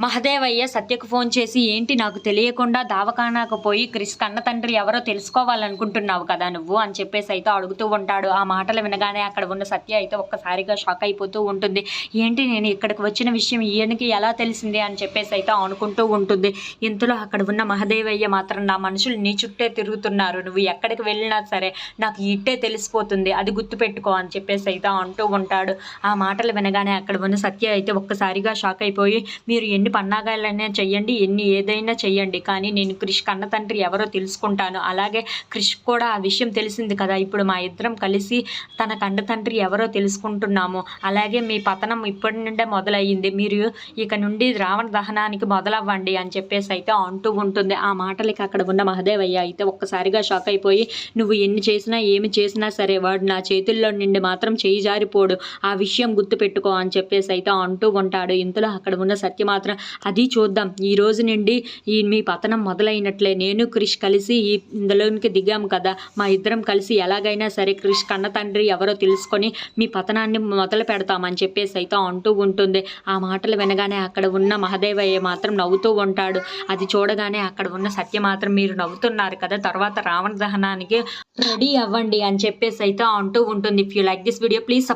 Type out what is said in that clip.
Mahadevayya సత్యకు phone చేసి ఏంటి నాకు తెలియకుండా దావకానాకు పోయి క్రిష్ కన్న తండ్రి ఎవరో తెలుసుకోవాలనుకుంటున్నావు కదా నువ్వు? అని చెప్పేసి అయితే అడుగుతూ ఉంటాడు. ఆ మాటలు వినగానే అక్కడ ఉన్న సత్య అయితే ఒక్కసారిగా షాక్ అయిపోతూ ఉంటుంది. ఏంటి నేను ఇక్కడికి వచ్చిన విషయం ఈయనకి ఎలా తెలిసింది? అని చెప్పేసి అయితే అనుకుంటూ ఉంటుంది. ఇంతలో అక్కడ ఉన్న మహదేవయ్య మాత్రం నా మనుషులు నీ చుట్టే తిరుగుతున్నారు. నువ్వు ఎక్కడికి వెళ్ళినా సరే నాకు ఇట్టే తెలిసిపోతుంది. అది గుర్తుపెట్టుకో అని చెప్పేసి అయితే అంటూ ఉంటాడు. ఆ మాటలు వినగానే అక్కడ ఉన్న సత్య అయితే ఒక్కసారిగా షాక్ అయిపోయి మీరు ఎన్ని పన్నాగాలైనా చెయ్యండి ఎన్ని ఏదైనా చెయ్యండి. కానీ నేను క్రిష్ కన్న తండ్రి ఎవరో తెలుసుకుంటాను. అలాగే క్రిష్ కూడా ఆ విషయం తెలిసింది కదా. ఇప్పుడు మా ఇద్దరం కలిసి తన కన్న తండ్రి ఎవరో తెలుసుకుంటున్నాము. అలాగే మీ పతనం ఇప్పటి నుండే మొదలయ్యింది. మీరు ఇక నుండి రావణ దహనానికి మొదలవ్వండి అని చెప్పేసి అయితే అంటూ ఉంటుంది. ఆ మాటలకి అక్కడ ఉన్న మహదేవయ్య అయితే ఒక్కసారిగా షాక్ అయిపోయి నువ్వు ఎన్ని చేసినా ఏమి చేసినా సరే వాడు నా చేతుల్లో నుండి మాత్రం చేయి జారిపోడు. ఆ విషయం గుర్తుపెట్టుకో అని చెప్పేసి అయితే అంటూ ఉంటాడు. ఇంతలో అక్కడ ఉన్న సత్య మాత్రం అది చూద్దాం. ఈ రోజు నుండి ఈ మీ పతనం మొదలైనట్లే. నేను క్రిష్ కలిసి ఈ ఇందులోనికి దిగాము కదా. మా ఇద్దరం కలిసి ఎలాగైనా సరే క్రిష్ కన్న తండ్రి ఎవరో తెలుసుకొని మీ పతనాన్ని మొదలు పెడతామని చెప్పేసి అయితే అంటూ ఉంటుంది. ఆ మాటలు వినగానే అక్కడ ఉన్న మహదేవయ్య మాత్రం నవ్వుతూ ఉంటాడు. అది చూడగానే అక్కడ ఉన్న సత్య మాత్రం మీరు నవ్వుతున్నారు కదా. తర్వాత రావణ దహనానికి రెడీ అవ్వండి అని చెప్పేసి అయితే అంటూ ఉంటుంది. If you like this video please